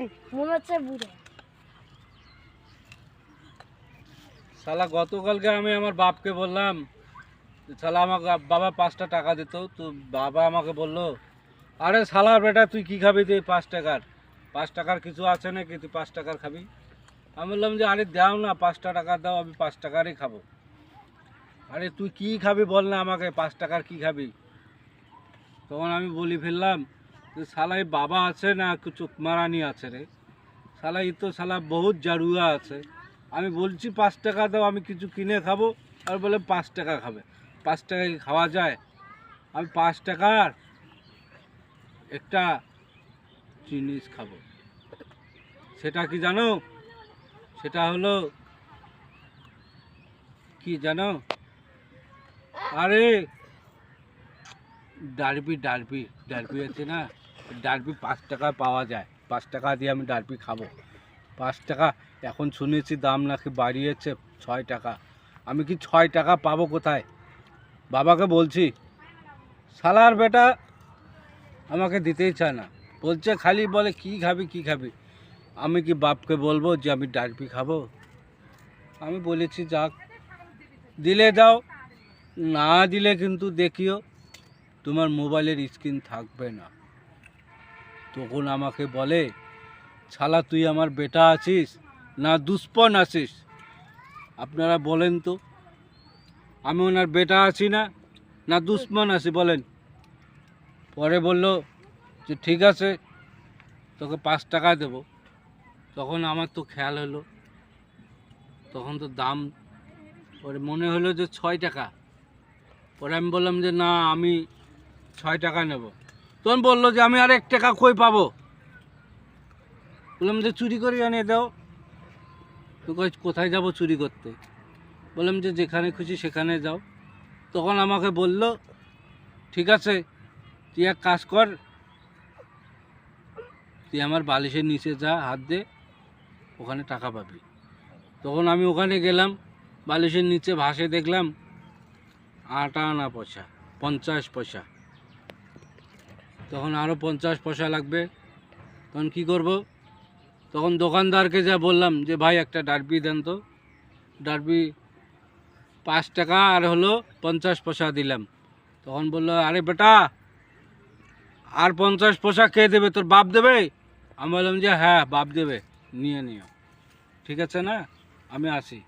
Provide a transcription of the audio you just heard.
দেখেন মনে হচ্ছে বুড়ো। শালা গতকালকে আমি আমার বাপকে বললাম শালা, আমাকে বাবা পাঁচটা টাকা দিত। তো বাবা আমাকে বলল, আরে শালার বেটা, তুই কি খাবি তুই পাঁচ টাকার? পাঁচ টাকার কিছু আছে নাকি? তুই পাঁচ টাকার খাবি? আমি বললাম যে, আরে দাও না, পাঁচটা টাকা দাও, আমি পাঁচ টাকারই খাব। আরে তুই কি খাবি বল না আমাকে, পাঁচ টাকার কি খাবি? তখন আমি বলি ফেললাম যে শালাই বাবা আছে না কিছু মারানি আছে রে? শালা ই তো শালা বহুত জারুয়া আছে। আমি বলছি, পাঁচ টাকা দাও, আমি কিছু কিনে খাব। আর বলে, পাঁচ টাকা খাবে। পাঁচ টাকা কি খাওয়া যায়? আমি পাঁচ টাকার একটা জিনিস খাব। সেটা কি জানো? সেটা হলো, কি জানো? আরে, ডারবি ডারবি ডারবি আছে না? ডারবি পাঁচ টাকায় পাওয়া যায়। পাঁচ টাকা দিয়ে আমি ডারপি খাব। পাঁচ টাকা, এখন শুনেছি দাম নাকি বাড়িয়েছে ছয় টাকা। আমি কি ছয় টাকা পাবো কোথায়? বাবাকে বলছি, সালার বেটা আমাকে দিতেই চায় না। বলছে, খালি বলে কি খাবি কি খাবি? আমি কি বাপকে বলব যে আমি ডারপি খাব? আমি বলেছি, যাক, দিলে দাও, না দিলে কিন্তু দেখিও, তোমার মোবাইলের স্ক্রিন থাকবে না। তখন আমাকে বলে, ছালা, তুই আমার বেটা আছিস না দুষ্পন আছিস? আপনারা বলেন তো, আমি ওনার বেটা আছি না না দুশ্মন আছি? বলেন। পরে বলল, যে ঠিক আছে, তোকে পাঁচ টাকা দেব। তখন আমার তো খেয়াল হলো, তখন তো দাম, পরে মনে হলো যে ছয় টাকা। পরে আমি বললাম যে, না, আমি ছয় টাকা নেব। তখন বলল যে, আমি আর এক টাকা কই পাবো? বললাম যে, চুরি করে আনিয়ে দাও। তো কোথায় যাব চুরি করতে? বললাম যে, যেখানে খুশি সেখানে যাও। তখন আমাকে বলল, ঠিক আছে, তুই এক কাজ কর, তুই আমার বালিশের নিচে যা, হাত দে, ওখানে টাকা পাবি। তখন আমি ওখানে গেলাম, বালিশের নিচে ভাসে দেখলাম, আট আনা পয়সা, পঞ্চাশ পয়সা। তখন আরও পঞ্চাশ পয়সা লাগবে। তখন কি করব? তখন দোকানদারকে যা বললাম যে, ভাই, একটা ডারবি দেন তো। ডারবি পাঁচ টাকা আর হলো পঞ্চাশ পয়সা দিলাম। তখন বলল, আরে বেটা, আর পঞ্চাশ পয়সা কে দেবে? তোর বাপ দেবে? আমি বললাম যে হ্যাঁ বাপ দেবে। নিয়ে নিও। ঠিক আছে না? আমি আসি।